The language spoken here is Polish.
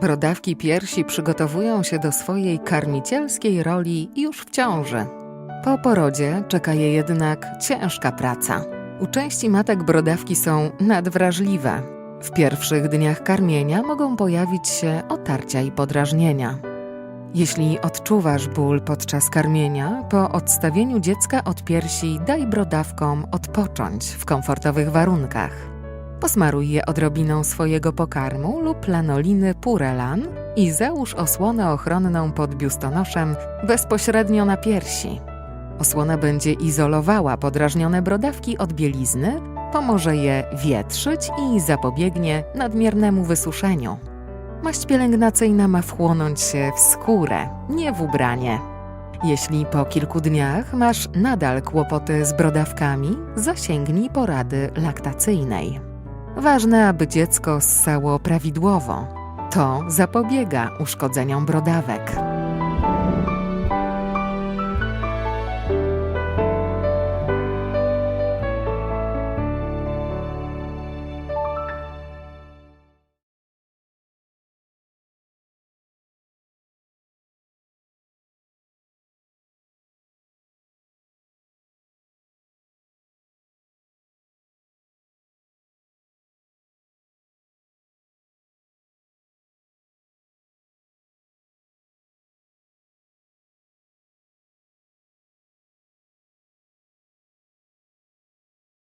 Brodawki piersi przygotowują się do swojej karmicielskiej roli już w ciąży. Po porodzie czeka je jednak ciężka praca. U części matek brodawki są nadwrażliwe. W pierwszych dniach karmienia mogą pojawić się otarcia i podrażnienia. Jeśli odczuwasz ból podczas karmienia, po odstawieniu dziecka od piersi daj brodawkom odpocząć w komfortowych warunkach. Posmaruj je odrobiną swojego pokarmu lub lanoliny Purelan i załóż osłonę ochronną pod biustonoszem bezpośrednio na piersi. Osłona będzie izolowała podrażnione brodawki od bielizny, pomoże je wietrzyć i zapobiegnie nadmiernemu wysuszeniu. Maść pielęgnacyjna ma wchłonąć się w skórę, nie w ubranie. Jeśli po kilku dniach masz nadal kłopoty z brodawkami, zasięgnij porady laktacyjnej. Ważne, aby dziecko ssało prawidłowo. To zapobiega uszkodzeniom brodawek.